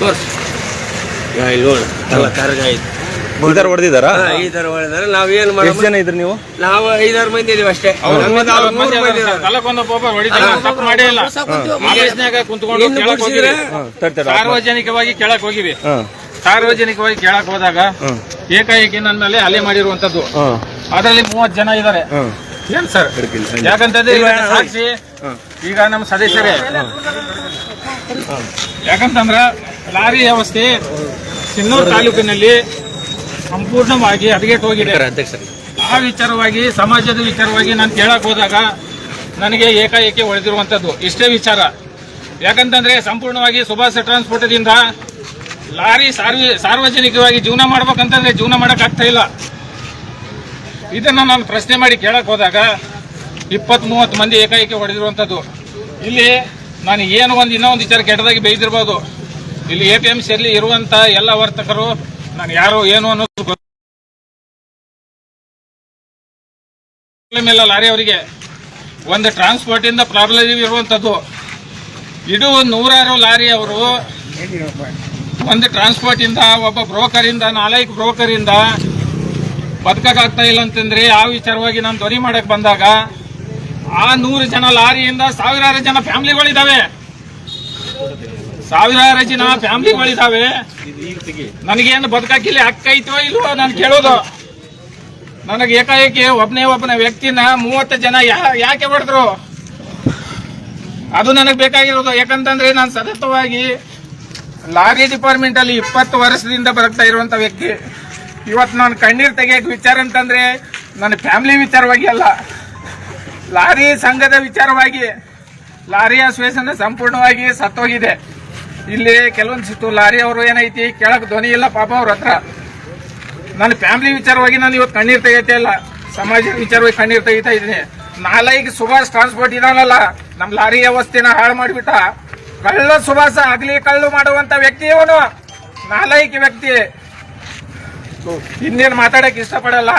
ತೋರ್ಸ್. ಇಲ್ಲಿ ನೋಡು ಎಲ್ಲ ಕರ್ಗ ಐತಿ. ಈ ತರ ಹೊಡೆದಿದ್ದಾರಾ? ಹಾ, ಈ ತರ ಹೊಡೆದ್ರೆ ನಾವ್ ಏನ್ ಎಷ್ಟು ಮಾಡೋದು ಜನ ಇದ್ರಿ ನೀವು? ನಾವು ಐದಾರು ಮಂದಿ ಇದೀವಿ ಅಷ್ಟೇ. ಸಾರ್ವಜನಿಕವಾಗಿ ಕೆಳಕ್ ಹೋಗಿವಿ ಸಾರ್ವಜನಿಕವಾಗಿ ಕೇಳಕ್ ಹೋದಾಗ ಏಕಾಏಕಿ ನನ್ನ ಮೇಲೆ ಹಲ್ಲೆ ಮಾಡಿರುವಂತದ್ದು ಅದರಲ್ಲಿ ಮೂವತ್ ಜನ ಇದ್ದಾರೆ ಹಾ. ಏನ್ ಸರ್. ಯಾಕಂತಂದ್ರೆ ಸಾಕ್ಷಿ ಈಗ ನಮ್ಮ ಸದಸ್ಯರೇ. ಯಾಕಂತಂದ್ರ ಲಾರಿ ವ್ಯವಸ್ಥೆ ಸಿನ್ನೂರು ತಾಲೂಕಿನಲ್ಲಿ ಸಂಪೂರ್ಣವಾಗಿ ಹದಗೆಟ್ಟು ಹೋಗಿದೆ. ಆ ವಿಚಾರವಾಗಿ ಸಮಾಜದ ವಿಚಾರವಾಗಿ ನಾನು ಕೇಳಕ್ ಹೋದಾಗ ನನಗೆ ಏಕಾಏಕಿ ಹೊಡೆದಿರುವಂಥದ್ದು ಇಷ್ಟೇ ವಿಚಾರ. ಯಾಕಂತಂದ್ರೆ ಸಂಪೂರ್ಣವಾಗಿ ಸುಭಾಷ್ ಟ್ರಾನ್ಸ್ಪೋರ್ಟದಿಂದ ಲಾರಿ ಸಾರ್ವಿ ಸಾರ್ವಜನಿಕವಾಗಿ ಜೀವನ ಮಾಡ್ಬೇಕಂತಂದ್ರೆ ಜೀವನ ಮಾಡೋಕ್ಕಾಗ್ತಾ ಆಗ್ತಾ ಇಲ್ಲ. ಇದನ್ನ ನಾನು ಪ್ರಶ್ನೆ ಮಾಡಿ ಕೇಳಕ್ ಹೋದಾಗ ಇಪ್ಪತ್ತ್ ಮೂವತ್ತು ಮಂದಿ ಏಕಾಏಕಿ ಹೊಡೆದಿರುವಂಥದ್ದು ಇಲ್ಲಿ ನಾನು ಏನು ಒಂದು ಇನ್ನೂ ಒಂದು ವಿಚಾರ ಕೆಟ್ಟದಾಗಿ ಬೈದಿರ್ಬೋದು ಇಲ್ಲಿ ಎ ಪಿ ಎಂ ಸಿಯಲ್ಲಿ ಇರುವಂತ ಎಲ್ಲ ವರ್ತಕರು, ನಾನು ಯಾರು, ಏನು ಅನ್ನೋದು ಇಲ್ಲ ಲಾರಿ ಅವರಿಗೆ. ಒಂದು ಟ್ರಾನ್ಸ್ಪೋರ್ಟ್ ಇಂದ ಪ್ರಾಬ್ಲಮ್ ಇರುವಂತದ್ದು. ಇದು ನೂರಾರು ಲಾರಿ ಅವರು ಒಂದು ಟ್ರಾನ್ಸ್ಪೋರ್ಟ್ ಇಂದ ಒಬ್ಬ ಬ್ರೋಕರಿಂದ ನಾಲ್ಕು ಬ್ರೋಕರಿಂದ ಬದುಕಕ್ಕಾಗ್ತಾ ಇಲ್ಲ ಅಂತಂದ್ರೆ ಆ ವಿಚಾರವಾಗಿ ನಾನು ಧ್ವನಿ ಮಾಡಕ್ಕೆ ಬಂದಾಗ ಆ ನೂರು ಜನ ಲಾರಿಯಿಂದ ಸಾವಿರಾರು ಜನ ಫ್ಯಾಮಿಲಿಗಳಿದಾವೆ. ಸಾವಿರಾರು ಜನ ಫ್ಯಾಮಿಲಿಗಳಿದಾವೆ. ನನಗೇನು ಬದುಕಾಕಿಲ್ಲ ಹಕ್ಕ ಐತೋ ಇಲ್ವೋ ನಾನು ಕೇಳೋದು. ನನಗೆ ಏಕಾಏಕಿ ಒಬ್ಬನೇ ಒಬ್ಬನ ವ್ಯಕ್ತಿನ ಮೂವತ್ತು ಜನ ಯಾಕೆ ಹೊಡೆದ್ರು? ಅದು ನನಗೆ ಬೇಕಾಗಿರೋದು. ಯಾಕಂತಂದ್ರೆ ನಾನು ಸತತವಾಗಿ ಲಾರಿ ಡಿಪಾರ್ಟ್ಮೆಂಟ್ ಅಲ್ಲಿ ಇಪ್ಪತ್ತು ವರ್ಷದಿಂದ ಬದುಕ್ತಾ ಇರುವಂತ ವ್ಯಕ್ತಿ. ಇವತ್ತು ನಾನು ಕಣ್ಣೀರು ತೆಗಿಯಕ್ ವಿಚಾರ ಅಂತಂದ್ರೆ, ನನ್ನ ಫ್ಯಾಮಿಲಿ ವಿಚಾರವಾಗಿ ಅಲ್ಲ. ಲಾರಿ ಸಂಘದ ವಿಚಾರವಾಗಿ ಲಾರಿ ಅಸೋಸಿಯೇಷನ್ ಸಂಪೂರ್ಣವಾಗಿ ಸತ್ತೋಗಿದೆ. ಇಲ್ಲಿ ಕೆಲವೊಂದಿಷ್ಟು ಲಾರಿ ಅವರು ಏನೈತಿ ಕೇಳಕ್ ಧ್ವನಿ ಇಲ್ಲ, ಪಾಪ ಅವ್ರ ಹತ್ರ. ನನ್ನ ಫ್ಯಾಮಿಲಿ ವಿಚಾರವಾಗಿ ನಾನು ಇವತ್ತು ಕಣ್ಣೀರ್ ತೆಗಿತಾ ಇಲ್ಲ ಸಮಾಜದ ವಿಚಾರವಾಗಿ ಕಣ್ಣೀರ್ ತೆಗಿತಾ ಇದ್ದೀನಿ. ನಾಲ್ಕು ಸುಭಾಷ್ ಟ್ರಾನ್ಸ್ಪೋರ್ಟ್ ಇದಾನಲ್ಲ ನಮ್ಮ ಲಾರಿ ವ್ಯವಸ್ಥೆನ ಹಾಳು ಮಾಡಿಬಿಟ್ಟ. ಕಳ್ಳ ಸುಭಾಷ ಆಗಲಿ, ಕಳ್ಳು ಮಾಡುವಂತ ವ್ಯಕ್ತಿ ಇವನು ನಾಲ್ಕು ವ್ಯಕ್ತಿ. ಇನ್ನೇನು ಮಾತಾಡಕ್ ಇಷ್ಟಪಡಲ್ಲ.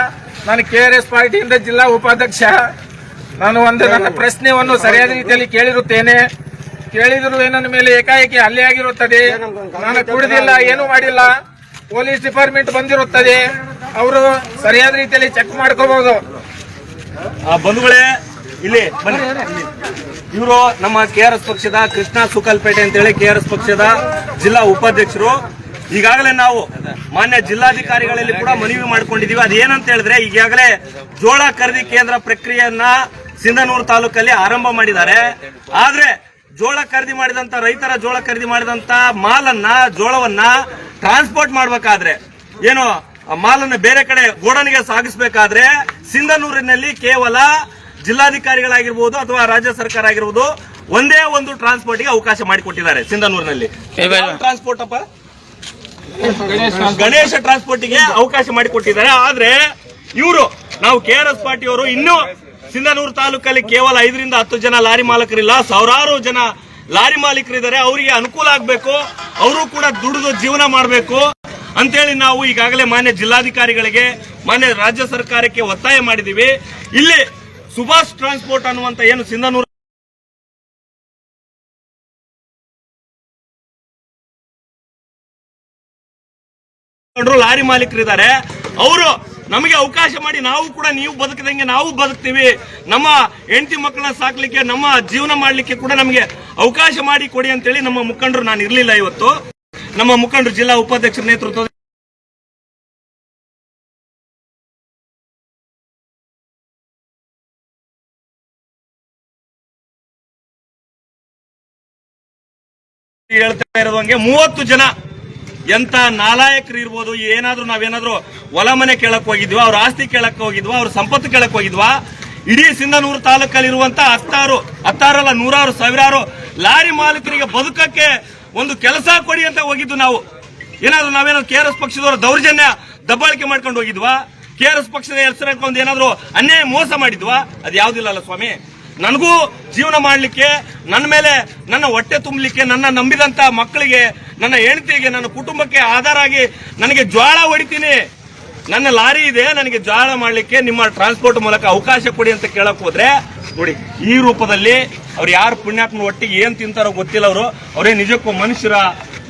ನಾನು ಕೆ ಆರ್ ಎಸ್ ಪಾರ್ಟಿಯಿಂದ ಜಿಲ್ಲಾ ಉಪಾಧ್ಯಕ್ಷ. ನಾನು ಒಂದು ನನ್ನ ಪ್ರಶ್ನೆಯನ್ನು ಸರಿಯಾದ ರೀತಿಯಲ್ಲಿ ಕೇಳಿರುತ್ತೇನೆ. ಕೇಳಿದ್ರು ನನ್ನ ಮೇಲೆ ಏಕಾಏಕಿ ಹಲ್ಲೆ ಆಗಿರುತ್ತದೆ. ನಾನು ಕುಡಿದಿಲ್ಲ, ಏನು ಮಾಡಿಲ್ಲ. ಪೊಲೀಸ್ ಡಿಪಾರ್ಟ್ಮೆಂಟ್ ಬಂದಿರುತ್ತದೆ. ಅವರು ಸರಿಯಾದ ರೀತಿಯಲ್ಲಿ ಚೆಕ್ ಮಾಡ್ಕೋಬಹುದು. ಬಂಧುಗಳೇ, ಇಲ್ಲಿ ಇವರು ನಮ್ಮ ಕೆ ಆರ್ ಎಸ್ ಪಕ್ಷದ ಕೃಷ್ಣ ಸುಕಲ್ಪೇಟೆ ಅಂತೇಳಿ ಕೆ ಆರ್ ಎಸ್ ಪಕ್ಷದ ಜಿಲ್ಲಾ ಉಪಾಧ್ಯಕ್ಷರು. ಈಗಾಗಲೇ ನಾವು ಮಾನ್ಯ ಜಿಲ್ಲಾಧಿಕಾರಿಗಳಲ್ಲಿ ಕೂಡ ಮನವಿ ಮಾಡ್ಕೊಂಡಿದೀವಿ. ಅದೇನಂತ ಹೇಳಿದ್ರೆ ಈಗಾಗಲೇ ಜೋಳ ಖರೀದಿ ಕೇಂದ್ರ ಪ್ರಕ್ರಿಯೆಯನ್ನ ಸಿಂಧನೂರು ತಾಲೂಕಲ್ಲಿ ಆರಂಭ ಮಾಡಿದ್ದಾರೆ. ಆದ್ರೆ ಜೋಳ ಖರೀದಿ ಮಾಡಿದಂತ ರೈತರ ಜೋಳ ಖರೀದಿ ಮಾಡಿದಂತ ಮಾಲನ್ನ ಜೋಳವನ್ನ ಟ್ರಾನ್ಸ್ಪೋರ್ಟ್ ಮಾಡ್ಬೇಕಾದ್ರೆ ಏನು ಮಾಲನ್ನ ಬೇರೆ ಕಡೆ ಗೋಡನಿಗೆ ಸಾಗಿಸಬೇಕಾದ್ರೆ ಸಿಂಧನೂರಿನಲ್ಲಿ ಕೇವಲ ಜಿಲ್ಲಾಧಿಕಾರಿಗಳಾಗಿರ್ಬೋದು ಅಥವಾ ರಾಜ್ಯ ಸರ್ಕಾರ ಆಗಿರ್ಬೋದು ಒಂದೇ ಒಂದು ಟ್ರಾನ್ಸ್ಪೋರ್ಟ್ಗೆ ಅವಕಾಶ ಮಾಡಿಕೊಟ್ಟಿದ್ದಾರೆ ಸಿಂಧನೂರಿನಲ್ಲಿ. ಟ್ರಾನ್ಸ್ಪೋರ್ಟ್ ಅಪ್ಪ? ಗಣೇಶ ಟ್ರಾನ್ಸ್ಪೋರ್ಟ್ಗೆ ಅವಕಾಶ ಮಾಡಿಕೊಟ್ಟಿದ್ದಾರೆ. ಆದ್ರೆ ಇವರು ನಾವು ಕೆ ಆರ್ ಎಸ್ ಪಾರ್ಟಿಯವರು ಇನ್ನೂ ಸಿಂಧನೂರು ತಾಲೂಕಲ್ಲಿ ಕೇವಲ ಐದರಿಂದ ಹತ್ತು ಜನ ಲಾರಿ ಮಾಲಕರಿಲ್ಲ, ಸಾವಿರಾರು ಜನ ಲಾರಿ ಮಾಲೀಕರಿದ್ದಾರೆ. ಅವರಿಗೆ ಅನುಕೂಲ ಆಗಬೇಕು. ಅವರು ಕೂಡ ದುಡಿದು ಜೀವನ ಮಾಡಬೇಕು ಅಂತೇಳಿ ನಾವು ಈಗಾಗಲೇ ಮಾನ್ಯ ಜಿಲ್ಲಾಧಿಕಾರಿಗಳಿಗೆ, ಮಾನ್ಯ ರಾಜ್ಯ ಸರ್ಕಾರಕ್ಕೆ ಒತ್ತಾಯ ಮಾಡಿದೀವಿ ಇಲ್ಲಿ ಸುಭಾಷ್ ಟ್ರಾನ್ಸ್ಪೋರ್ಟ್ ಅನ್ನುವಂತ ಏನು ಸಿಂಧನೂರು ಲಾರಿ ಮಾಲೀಕರಿದ್ದಾರೆ. ಅವರು ನಮಗೆ ಅವಕಾಶ ಮಾಡಿ ನಾವು ಕೂಡ ನೀವು ಬದುಕದಂಗೆ ನಾವು ಬದುಕ್ತೀವಿ. ನಮ್ಮ ಹೆಂಡತಿ ಮಕ್ಕಳನ್ನ ಸಾಕ್ಲಿಕ್ಕೆ, ನಮ್ಮ ಜೀವನ ಮಾಡಲಿಕ್ಕೆ ಕೂಡ ನಮಗೆ ಅವಕಾಶ ಮಾಡಿ ಕೊಡಿ ಅಂತೇಳಿ ನಮ್ಮ ಮುಖಂಡರು ನಾನು ಇರಲಿಲ್ಲ ಇವತ್ತು. ನಮ್ಮ ಮುಖಂಡರು ಜಿಲ್ಲಾ ಉಪಾಧ್ಯಕ್ಷರ ನೇತೃತ್ವದ ಹೇಳ್ತಾ ಇರೋದಂಗೆ ಮೂವತ್ತು ಜನ ಎಂತ ನಾಲಾಯಕರು ಇರ್ಬೋದು, ಏನಾದರೂ ನಾವೇನಾದ್ರೂ ಹೊಲ ಮನೆ ಕೇಳಕ್ ಹೋಗಿದ್ವಾ, ಅವ್ರ ಆಸ್ತಿ ಕೇಳಕ್ ಹೋಗಿದ್ವಾ, ಅವ್ರ ಸಂಪತ್ತು ಕೇಳಕ್ ಹೋಗಿದ್ವಾ? ಇಡೀ ಸಿಂಧನೂರು ತಾಲೂಕಲ್ಲಿ ಇರುವಂತ ಹತ್ತಾರು, ಹತ್ತಾರಲ್ಲ ನೂರಾರು, ಸಾವಿರಾರು ಲಾರಿ ಮಾಲೀಕರಿಗೆ ಬದುಕಕ್ಕೆ ಒಂದು ಕೆಲಸ ಕೊಡಿ ಅಂತ ಹೋಗಿದ್ದು ನಾವು. ಏನಾದ್ರು ನಾವೇನಾದ್ರು ಕೆ ಆರ್ ಎಸ್ ಪಕ್ಷದವರ ದೌರ್ಜನ್ಯ ದಬ್ಬಾಳಿಕೆ ಮಾಡ್ಕೊಂಡು ಹೋಗಿದ್ವಾ? ಕೆ ಆರ್ ಎಸ್ ಪಕ್ಷದ ಹೆಸರು ಏನಾದ್ರು ಅನ್ಯಾಯ ಮೋಸ ಮಾಡಿದ್ವಾ? ಅದು ಯಾವ್ದಿಲ್ಲಲ್ಲ ಸ್ವಾಮಿ. ನನಗೂ ಜೀವನ ಮಾಡಲಿಕ್ಕೆ ನನ್ನ ಮೇಲೆ ನನ್ನ ಹೊಟ್ಟೆ ತುಂಬಲಿಕ್ಕೆ, ನನ್ನ ನಂಬಿದಂತ ಮಕ್ಕಳಿಗೆ ನನ್ನ ಹೆಂಡತಿಗೆ, ನನ್ನ ಕುಟುಂಬಕ್ಕೆ ಆಧಾರ ಆಗಿ ನನಗೆ ಜ್ವಾಳ ಹೊಡಿತೀನಿ. ನನ್ನ ಲಾರಿ ಇದೆ, ನನಗೆ ಜ್ವಾಳ ಮಾಡಲಿಕ್ಕೆ ನಿಮ್ಮ ಟ್ರಾನ್ಸ್ಪೋರ್ಟ್ ಮೂಲಕ ಅವಕಾಶ ಕೊಡಿ ಅಂತ ಕೇಳಕ್ ಹೋದ್ರೆ, ನೋಡಿ, ಈ ರೂಪದಲ್ಲಿ ಅವ್ರು ಯಾರು ಪುಣ್ಯಾತ್ಮ ಒಟ್ಟಿಗೆ ಏನ್ ತಿಂತಾರೋ ಗೊತ್ತಿಲ್ಲ ಅವರು. ಅವರೇ ನಿಜಕ್ಕೂ ಮನುಷ್ಯರ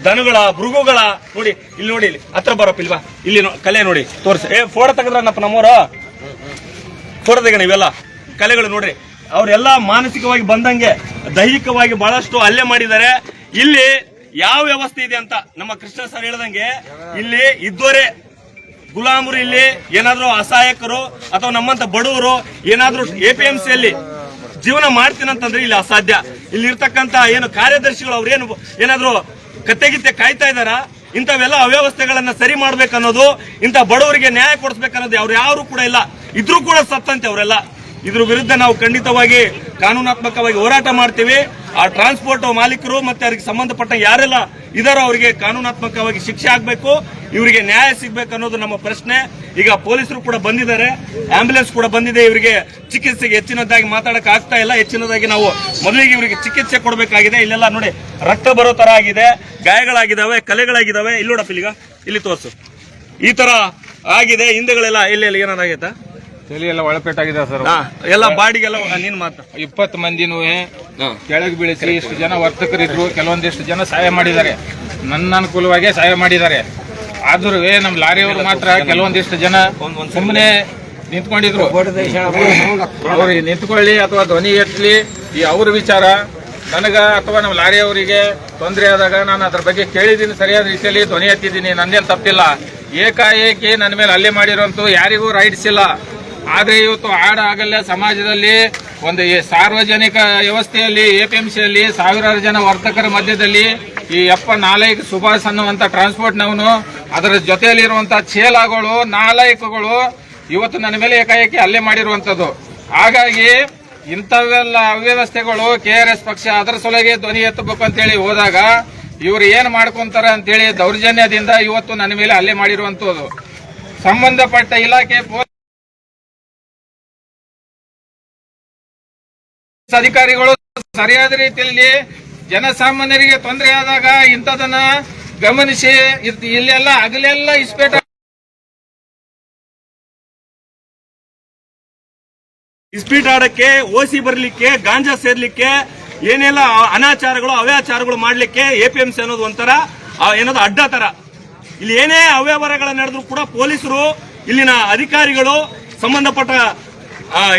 ದನಗಳ ಮೃಗಗಳ ನೋಡಿ, ಇಲ್ಲಿ ನೋಡಿ, ಇಲ್ಲಿ ಹತ್ರ ಬರೋಪ್ಪ ಇಲ್ವಾ ಇಲ್ಲಿ ಕಲೆ ನೋಡಿ, ತೋರಿಸಿ. ಏ, ಫೋಟೋ ತೆಗೆದ್ರನ್ನಪ್ಪ ನಮ್ಮವರು? ಫೋಟೋ ತೆಗೋಣ ಇವೆಲ್ಲ. ಕಲೆಗಳು ನೋಡ್ರಿ, ಅವರೆಲ್ಲ ಮಾನಸಿಕವಾಗಿ ಬಂದಂಗೆ, ದೈಹಿಕವಾಗಿ ಬಹಳಷ್ಟು ಹಲ್ಲೆ ಮಾಡಿದ್ದಾರೆ. ಇಲ್ಲಿ ಯಾವ ವ್ಯವಸ್ಥೆ ಇದೆ ಅಂತ ನಮ್ಮ ಕೃಷ್ಣ ಸರ್ ಹೇಳ್ದಂಗೆ ಇಲ್ಲಿ ಇದ್ದೋರೆ ಗುಲಾಮರು ಇಲ್ಲಿ, ಏನಾದ್ರು ಅಸಹಾಯಕರು ಅಥವಾ ನಮ್ಮಂತ ಬಡವರು ಏನಾದ್ರು ಎಪಿಎಂಸಿಯಲ್ಲಿ ಜೀವನ ಮಾಡ್ತೀನಂತಂದ್ರೆ ಇಲ್ಲಿ ಅಸಾಧ್ಯ. ಇಲ್ಲಿ ಇರ್ತಕ್ಕಂತ ಏನು ಕಾರ್ಯದರ್ಶಿಗಳು ಅವ್ರೇನು ಏನಾದ್ರು ಕತ್ತೆಗಿತ್ತೆ ಕಾಯ್ತಾ ಇದಾರ ಇಂಥವೆಲ್ಲ ಅವ್ಯವಸ್ಥೆಗಳನ್ನ ಸರಿ ಮಾಡ್ಬೇಕನ್ನೋದು, ಇಂಥ ಬಡವರಿಗೆ ನ್ಯಾಯ ಕೊಡಿಸ್ಬೇಕನ್ನೋದು ಅವ್ರು ಯಾರು ಕೂಡ ಇಲ್ಲ. ಇದ್ರೂ ಕೂಡ ಸತ್ತಂತೆ ಅವರೆಲ್ಲ. ಇದ್ರ ವಿರುದ್ಧ ನಾವು ಖಂಡಿತವಾಗಿ ಕಾನೂನಾತ್ಮಕವಾಗಿ ಹೋರಾಟ ಮಾಡ್ತೀವಿ. ಆ ಟ್ರಾನ್ಸ್ಪೋರ್ಟ್ ಮಾಲೀಕರು ಮತ್ತೆ ಅದಕ್ಕೆ ಸಂಬಂಧಪಟ್ಟ ಯಾರೆಲ್ಲ ಇದಾರೋ ಅವರಿಗೆ ಕಾನೂನಾತ್ಮಕವಾಗಿ ಶಿಕ್ಷೆ ಆಗಬೇಕು, ಇವರಿಗೆ ನ್ಯಾಯ ಸಿಗಬೇಕು ಅನ್ನೋದು ನಮ್ಮ ಪ್ರಶ್ನೆ. ಈಗ ಪೊಲೀಸರು ಕೂಡ ಬಂದಿದ್ದಾರೆ ಆಂಬ್ಯುಲೆನ್ಸ್ ಕೂಡ ಬಂದಿದೆ, ಇವರಿಗೆ ಚಿಕಿತ್ಸೆಗೆ ಹೆಚ್ಚಿನದಾಗಿ ಮಾತಾಡಕ್ ಆಗ್ತಾ ಇಲ್ಲ. ಹೆಚ್ಚಿನದಾಗಿ ನಾವು ಮೊದಲಿಗೆ ಇವರಿಗೆ ಚಿಕಿತ್ಸೆ ಕೊಡಬೇಕಾಗಿದೆ. ಇಲ್ಲೆಲ್ಲ ನೋಡಿ, ರಕ್ತ ಬರೋ ತರ ಆಗಿದೆ, ಗಾಯಗಳಾಗಿದಾವೆ, ಕಲೆಗಳಾಗಿದಾವೆ. ಇಲ್ಲಿ ನೋಡಪ್ಪ ಇಲ್ಲಿ ತೋರ್ಸು. ಈ ತರ ಆಗಿದೆ, ಹಿಂದೆಗಳೆಲ್ಲ, ಇಲ್ಲಿ ಎಲ್ಲಿ ತಲೆ ಎಲ್ಲ ಒಳಪೆಟ್ಟಾಗಿದೆ ಸರ್. ಹಾ, ಎಲ್ಲ ಬಾಡಿಗೆಲ್ಲ ನೀನ್ ಮಾತು. ಇಪ್ಪತ್ತು ಮಂದಿನೂ ಕೆಳಗೆ ಬೀಳಿಸಿ ಇಷ್ಟು ಜನ ವರ್ತಕರಿದ್ರು ಕೆಲವೊಂದಿಷ್ಟು ಜನ ಸಹಾಯ ಮಾಡಿದ್ದಾರೆ. ನನ್ನ ಅನುಕೂಲವಾಗಿ ಸಹಾಯ ಮಾಡಿದ್ದಾರೆ. ಆದ್ರೂ ನಮ್ಮ ಲಾರಿಯವರು ಮಾತ್ರ ಕೆಲವೊಂದಿಷ್ಟು ಜನ ಸುಮ್ಮನೆ ನಿಂತ್ಕೊಂಡಿದ್ರು. ಅವ್ರಿಗೆ ನಿಂತ್ಕೊಳ್ಳಿ ಅಥವಾ ಧ್ವನಿ ಎತ್ತಲಿ ಈ ಅವ್ರ ವಿಚಾರ ನನಗ ಅಥವಾ ನಮ್ಮ ಲಾರಿಯವರಿಗೆ ತೊಂದರೆ ಆದಾಗ ನಾನು ಅದ್ರ ಬಗ್ಗೆ ಕೇಳಿದ್ದೀನಿ ಸರಿಯಾದ ರೀತಿಯಲ್ಲಿ ಧ್ವನಿ ಎತ್ತಿದ್ದೀನಿ ನಂದೇನು ತಪ್ಪಿಲ್ಲ. ಏಕಾಏಕಿ ನನ್ನ ಮೇಲೆ ಅಲ್ಲೇ ಮಾಡಿರೋಂತೂ ಯಾರಿಗೂ ರೈಟ್ಸ್ ಇಲ್ಲ. ಆದ್ರೆ ಇವತ್ತು ಆಡ ಆಗಲ್ಲ. ಸಮಾಜದಲ್ಲಿ ಒಂದು ಸಾರ್ವಜನಿಕ ವ್ಯವಸ್ಥೆಯಲ್ಲಿ ಎಪಿಎಂಸಿಯಲ್ಲಿ ಸಾವಿರಾರು ಜನ ವರ್ತಕರ ಮಧ್ಯದಲ್ಲಿ ಈ ಎಪ್ಪ ನಾಲೈಕ್ ಸುಭಾಷ್ ಅನ್ನುವಂತ ಟ್ರಾನ್ಸ್ಪೋರ್ಟ್ನವನು ಅದರ ಜೊತೆಯಲ್ಲಿರುವಂತಹ ಚೇಲಾಗಳು ನಾಲಾಯಕಗಳು ಇವತ್ತು ನನ್ನ ಮೇಲೆ ಏಕಾಏಕಿ ಹಲ್ಲೆ ಮಾಡಿರುವಂತದ್ದು. ಹಾಗಾಗಿ ಇಂಥವೆಲ್ಲ ಅವ್ಯವಸ್ಥೆಗಳು ಕೆ ಆರ್ ಎಸ್ ಪಕ್ಷ ಅದರ ಸೊಲಗೆ ಧ್ವನಿ ಎತ್ತಬೇಕು ಅಂತೇಳಿ ಹೋದಾಗ ಇವರು ಏನ್ ಮಾಡ್ಕೊಂತಾರ ಅಂತೇಳಿ ದೌರ್ಜನ್ಯದಿಂದ ಇವತ್ತು ನನ್ನ ಮೇಲೆ ಹಲ್ಲೆ ಮಾಡಿರುವಂತದ್ದು. ಸಂಬಂಧಪಟ್ಟ ಇಲಾಖೆ ಅಧಿಕಾರಿಗಳು ಸರಿಯಾದ ರೀತಿಯಲ್ಲಿ ಜನಸಾಮಾನ್ಯರಿಗೆ ತೊಂದರೆ ಆದಾಗ ಇಂಥದನ್ನ ಗಮನಿಸಿ ಇಲ್ಲೆಲ್ಲ ಹಗಲೆಲ್ಲ ಇಸ್ಪೇಟ ಇಸ್ಪೀಟ್ ಆಡಕ್ಕೆ, ಓಸಿ ಬರ್ಲಿಕ್ಕೆ, ಗಾಂಜಾ ಸೇರ್ಲಿಕ್ಕೆ, ಏನೆಲ್ಲ ಅನಾಚಾರಗಳು, ಅವ್ಯಾಚಾರಗಳು ಮಾಡ್ಲಿಕ್ಕೆ ಎಪಿಎಂಸಿ ಅನ್ನೋದು ಒಂಥರ ಏನದು ಅಡ್ಡ ತರ ಇಲ್ಲಿ ಏನೇ ಅವ್ಯವಹಾರಗಳು ನಡೆದ್ರು ಕೂಡ ಪೊಲೀಸರು, ಇಲ್ಲಿನ ಅಧಿಕಾರಿಗಳು, ಸಂಬಂಧಪಟ್ಟ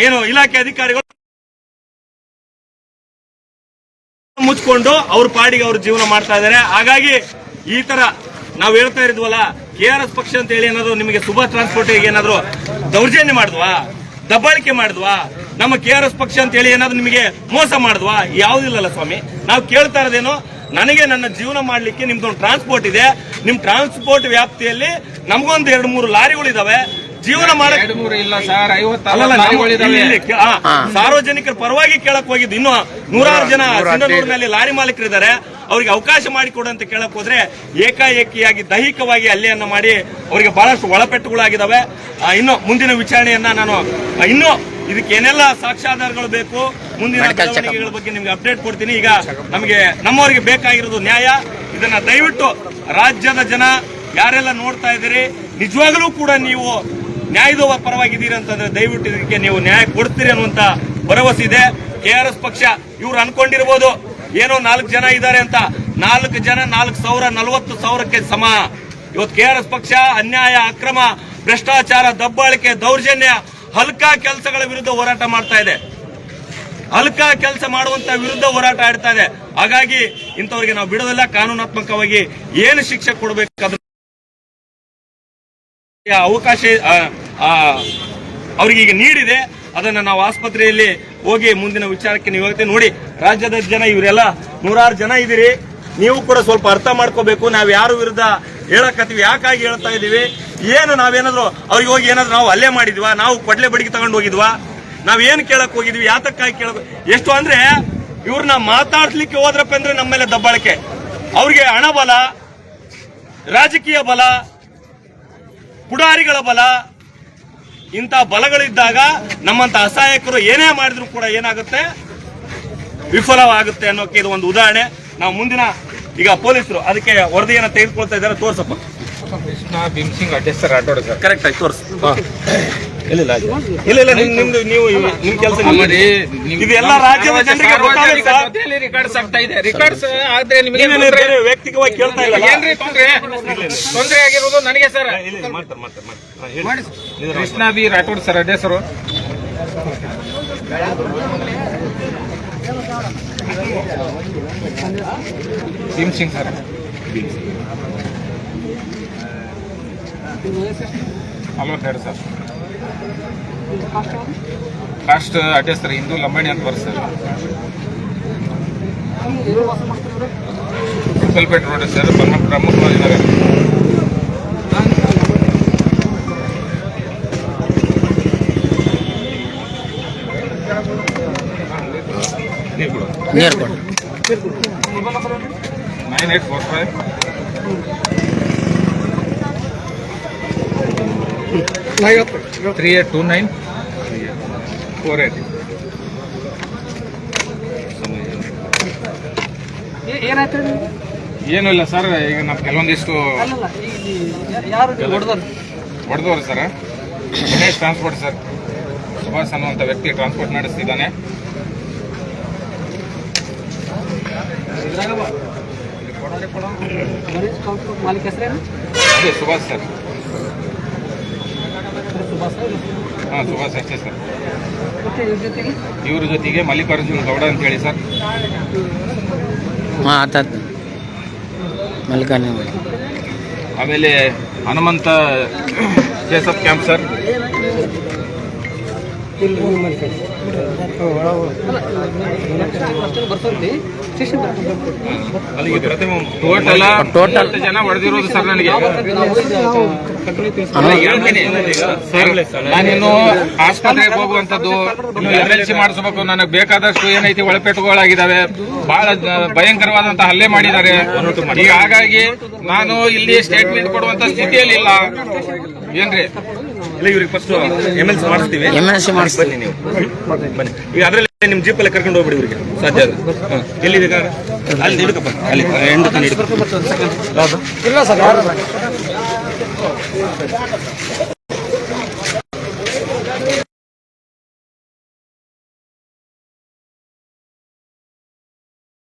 ಏನು ಇಲಾಖೆ ಅಧಿಕಾರಿಗಳು ಮುಚ್ಕೊಂಡು ಅವ್ರ ಪಾಡಿಗೆ ಅವ್ರ ಜೀವನ ಮಾಡ್ತಾ ಇದ್ದಾರೆ. ಹಾಗಾಗಿ ಈ ತರ ನಾವು ಹೇಳ್ತಾ ಇದ್ವಲ್ಲ, ಕೆ ಆರ್ ಎಸ್ ಪಕ್ಷ ಅಂತ ಹೇಳಿ ಏನಾದ್ರು ನಿಮಗೆ ಸುಭಾ ಟ್ರಾನ್ಸ್ಪೋರ್ಟ್ ಏನಾದ್ರು ದೌರ್ಜನ್ಯ ಮಾಡಿದ್ವಾ? ದಬ್ಬಾಳಿಕೆ ಮಾಡಿದ್ವಾ? ನಮ್ಮ ಕೆ ಆರ್ ಎಸ್ ಪಕ್ಷ ಅಂತ ಹೇಳಿ ಏನಾದ್ರು ನಿಮಗೆ ಮೋಸ ಮಾಡಿದ್ವಾ? ಯಾವುದಿಲ್ಲಲ್ಲ ಸ್ವಾಮಿ. ನಾವು ಕೇಳ್ತಾ ಇರೋದೇನು, ನನಗೆ ನನ್ನ ಜೀವನ ಮಾಡ್ಲಿಕ್ಕೆ ನಿಮ್ದೊಂದು ಟ್ರಾನ್ಸ್ಪೋರ್ಟ್ ಇದೆ. ನಿಮ್ ಟ್ರಾನ್ಸ್ಪೋರ್ಟ್ ವ್ಯಾಪ್ತಿಯಲ್ಲಿ ನಮಗೊಂದು ಎರಡು ಮೂರು ಲಾರಿಗಳಿದಾವೆ. ಜೀವನ ಮಾಡಿ ಮೂರು ಇಲ್ಲ ಸರ್ ಐವತ್ತು ಸಾರ್ವಜನಿಕರ ಪರವಾಗಿ ಕೇಳಕ್ ಹೋಗಿದ್ದು. ಇನ್ನು ನೂರಾರು ಜನ ಸಿಂಧನೂರಿನಲ್ಲಿ ಲಾರಿ ಮಾಲೀಕರಿದ್ದಾರೆ. ಅವರಿಗೆ ಅವಕಾಶ ಮಾಡಿಕೊಡು ಅಂತ ಕೇಳಕ್ ಹೋದ್ರೆ ಏಕಾಏಕಿಯಾಗಿ ದೈಹಿಕವಾಗಿ ಹಲ್ಲೆಯನ್ನ ಮಾಡಿ ಅವರಿಗೆ ಬಹಳಷ್ಟು ಒಳಪೆಟ್ಟುಗಳಾಗಿದ್ದಾವೆ ಆ, ಇನ್ನು ಮುಂದಿನ ವಿಚಾರಣೆಯನ್ನ ನಾನು ಇನ್ನು ಇದಕ್ಕೆ ಏನೆಲ್ಲ ಸಾಕ್ಷ್ಯಾಧಾರಗಳು ಬೇಕು ಮುಂದಿನ ಬೆಳವಣಿಗೆಗಳ ಬಗ್ಗೆ ನಿಮ್ಗೆ ಅಪ್ಡೇಟ್ ಕೊಡ್ತೀನಿ. ಈಗ ನಮಗೆ ನಮ್ಮವರಿಗೆ ಬೇಕಾಗಿರೋದು ನ್ಯಾಯ. ಇದನ್ನ ದಯವಿಟ್ಟು ರಾಜ್ಯದ ಜನ ಯಾರೆಲ್ಲ ನೋಡ್ತಾ ಇದ್ದೀರಿ ನಿಜವಾಗಲೂ ಕೂಡ ನೀವು ನ್ಯಾಯದ ಪರವಾಗಿದ್ದೀರಿ ಅಂತಂದ್ರೆ ದಯವಿಟ್ಟು ಇದಕ್ಕೆ ನೀವು ನ್ಯಾಯ ಕೊಡ್ತೀರಿ ಅನ್ನುವಂತ ಭರವಸೆ ಇದೆ. ಕೆ ಆರ್ ಎಸ್ ಪಕ್ಷ ಇವ್ರು ಅನ್ಕೊಂಡಿರ್ಬೋದು. ಏನೋ ನಾಲ್ಕು ಜನ ಇದ್ದಾರೆ ಅಂತ. ನಾಲ್ಕು ಜನ ನಾಲ್ಕು ಸಾವಿರ ನಲವತ್ತು ಸಾವಿರಕ್ಕೆ ಸಮ. ಇವತ್ತು ಕೆ ಪಕ್ಷ ಅನ್ಯಾಯ, ಅಕ್ರಮ, ಭ್ರಷ್ಟಾಚಾರ, ದಬ್ಬಾಳಿಕೆ, ದೌರ್ಜನ್ಯ, ಹಲ್ಕಾ ಕೆಲಸಗಳ ವಿರುದ್ಧ ಹೋರಾಟ ಮಾಡ್ತಾ ಇದೆ. ಹಲ್ಕಾ ಕೆಲಸ ಮಾಡುವಂತ ವಿರುದ್ಧ ಹೋರಾಟ ಆಡ್ತಾ ಇದೆ. ಹಾಗಾಗಿ ಇಂಥವ್ರಿಗೆ ನಾವು ಬಿಡೋದಿಲ್ಲ. ಕಾನೂನಾತ್ಮಕವಾಗಿ ಏನು ಶಿಕ್ಷೆ ಕೊಡಬೇಕಾದ್ರೆ ಅವಕಾಶ ಅವ್ರಿಗೆ ಈಗ ನೀಡಿದೆ. ಅದನ್ನ ನಾವು ಆಸ್ಪತ್ರೆಯಲ್ಲಿ ಹೋಗಿ ಮುಂದಿನ ವಿಚಾರಕ್ಕೆ ನೀವು ನೋಡಿ, ರಾಜ್ಯದ ಜನ ಇವರೆಲ್ಲ ನೂರಾರು ಜನ ಇದ್ದೀರಿ ನೀವು ಕೂಡ ಸ್ವಲ್ಪ ಅರ್ಥ ಮಾಡ್ಕೋಬೇಕು. ನಾವು ಯಾರ ವಿರುದ್ಧ ಹೇಳಕತ್ತೀವಿ, ಯಾಕಾಗಿ ಹೇಳ್ತಾ ಇದೀವಿ. ಏನು ನಾವೇನಾದ್ರು ಅವ್ರಿಗೆ ಹೋಗಿ ಏನಾದ್ರು ನಾವು ಅಲ್ಲೇ ಮಾಡಿದ್ವಾ? ನಾವು ಕೊಡ್ಲೆ ಬಡಿಗೆ ತಗೊಂಡು ಹೋಗಿದ್ವಾ? ನಾವ್ ಏನ್ ಕೇಳಕ್ ಹೋಗಿದ್ವಿ? ಯಾತಕ್ಕಾಗಿ ಕೇಳಕ್ ಎಷ್ಟು ಅಂದ್ರೆ ಇವ್ರನ್ನ ಮಾತಾಡ್ಸ್ಲಿಕ್ಕೆ ಹೋದ್ರಪ್ಪ ಅಂದ್ರೆ ನಮ್ಮ ಮೇಲೆ ದಬ್ಬಾಳಿಕೆ. ಅವ್ರಿಗೆ ಹಣ ಬಲ, ರಾಜಕೀಯ ಬಲ, ಪುಡಾರಿಗಳ ಬಲ ಇಂಥ ಬಲಗಳಿದ್ದಾಗ ನಮ್ಮಂತ ಅಸಹಾಯಕರು ಏನೇ ಮಾಡಿದ್ರು ಕೂಡ ಏನಾಗುತ್ತೆ? ವಿಫಲವಾಗುತ್ತೆ ಅನ್ನೋಕೆ ಇದು ಒಂದು ಉದಾಹರಣೆ. ನಾವು ಮುಂದಿನ ಈಗ ಪೊಲೀಸರು ಅದಕ್ಕೆ ವರದಿಯನ್ನು ತೆಗೆದುಕೊಳ್ತಾ ಇದ್ದಾರೆ ತೋರ್ಸಪ್ಪ. ಕೃಷ್ಣ ಭೀಮ್ ಸಿಂಗ್ ಅಡ್ಡೆ ಸರ್ ಆಟೋಡ ಸರ್. ಕರೆಕ್ಟ್ ಆಗಿ ತೋರ್ಸು. ಇಲ್ಲ ಇಲ್ಲ ಆಯ್ತು. ಇಲ್ಲ ಇಲ್ಲ ನಿಮ್ ನಿಮ್ದು ನೀವು ನಿಮ್ ಕೆಲಸ ಇದೆಲ್ಲ ನಿಮ್- ಇದು ಎಲ್ಲ ರಾಜ್ಯದ ಜನರಿಗೆ ಗೊತ್ತಾಗಲಿ ಸರ್. ರಿಕಾರ್ಡ್ಸ್ ಆಗ್ತಾ ಇದೆ. ರಿಕಾರ್ಡ್ಸ್ ಆದ್ರೆ ನಿಮಗೆ ನೀವೇನು ವ್ಯಕ್ತಿಗವಾಗಿ ಕೇಳ್ತಾ ಇಲ್ಲ ಏನ್ರಿ ತೊಂದ್ರೆ? ತೊಂದ್ರೆ ಆಗಿರೋದು ನನಗೆ ಸರ್. ಮಾಡ್ತಾರೆ ಮಾಡ್ತಾರೆ ಕೃಷ್ಣ ಬಿ ರಾಠೋಡ್ ಸರ್ ಅದೇ ಸರ್. ಭೀಮ್ ಸಿಂಗ್ ಸರ್. ನಲ್ವತ್ತೆರಡು ಸರ್. ಕಾಸ್ಟ್ ಅಡ್ಡೆ ಸರ್ ಹಿಂದೂ ಲಂಬಾಣಿ ಅಂತ ಬರುತ್ತೆ ಸರ್ ಸುಲ್ಪೇಟ್ ರೋಡ್ ಸರ್ ಪ್ರಮುಖ ಪ್ರಮುಖವಾಗಿ ನಗರ ನೀರು ಕೊಡು nine eight four five three eight two nine four eight. ಏನು ಇಲ್ಲ ಸರ್ ಈಗ ನಾವು ಕೆಲವೊಂದಿಷ್ಟು ಹೊಡೆದವ್ರು? Sir. Ganesh transport sir. Subhash ಅನ್ನುವಂಥ ವ್ಯಕ್ತಿ ಟ್ರಾನ್ಸ್ಪೋರ್ಟ್ ನಡೆಸ್ತಿದ್ದಾನೆ. ಅದೇ ಸುಭಾಷ್ ಸರ್. ಹಾಂ ಸುಭಾಷ್ ಅಷ್ಟೇ ಸರ್. ಇವ್ರ ಜೊತೆಗೆ? ಮಲ್ಲಿಕಾರ್ಜುನ ಗೌಡ ಅಂತ ಹೇಳಿ ಸರ್. ಹಾಂ ಮಲ್ಲಿಕಾರ್ಜುನ ಆಮೇಲೆ ಹನುಮಂತ ಜೇಸಪ್ ಕ್ಯಾಂಪ್ ಸರ್. ಟೋಟಲ್ ಟೋಟಲ್ ಜನ ಹೊಡೆದಿರೋದು ಸರ್ ನನಗೆ. ಸರ್ ನಾನಿನ್ನು ಆಸ್ಪತ್ರೆಗೆ ಹೋಗುವಂತದ್ದು ಇನ್ನು ಎಲ್ ಎಲ್ ಸಿ ಮಾಡಿಸ್ಬೇಕು. ನನಗೆ ಬೇಕಾದಷ್ಟು ಏನೈತಿ ಒಳಪೆಟ್ಟುಗಳಾಗಿದ್ದಾವೆ ಬಹಳ ಭಯಂಕರವಾದಂತಹ ಹಲ್ಲೆ ಮಾಡಿದ್ದಾರೆ. ಈಗ ಹಾಗಾಗಿ ನಾನು ಇಲ್ಲಿ ಸ್ಟೇಟ್ಮೆಂಟ್ ಕೊಡುವಂತ ಸ್ಥಿತಿಯಲ್ಲಿ ಇಲ್ಲ. ಏನ್ರಿ? ಇಲ್ಲ ಇವ್ರಿಗೆ ಫಸ್ಟ್ ಎಂ ಎಲ್ ಸಿ ಮಾಡಿಸ್ತೀವಿ. ಎಂ ಎಲ್ ಸಿ ಬನ್ನಿ ನೀವು. ಬನ್ನಿ. ಈಗ ಅದ್ರಲ್ಲಿ ನಿಮ್ ಜೀಪ್ ಅಲ್ಲಿ ಕರ್ಕೊಂಡು ಹೋಗ್ಬಿಡಿ ಇವರಿಗೆ. ಸಾಧ್ಯ. ಎಲ್ಲಿದೆ ಕಾರ? ಅಲ್ಲಿ ಹಿಡ್ಕಪ್ಪ ಅಲ್ಲಿ ಹೆಣ್ಣು ತನ ಹಿಡ್ಕೊ. ಇಲ್ಲ ಸರ್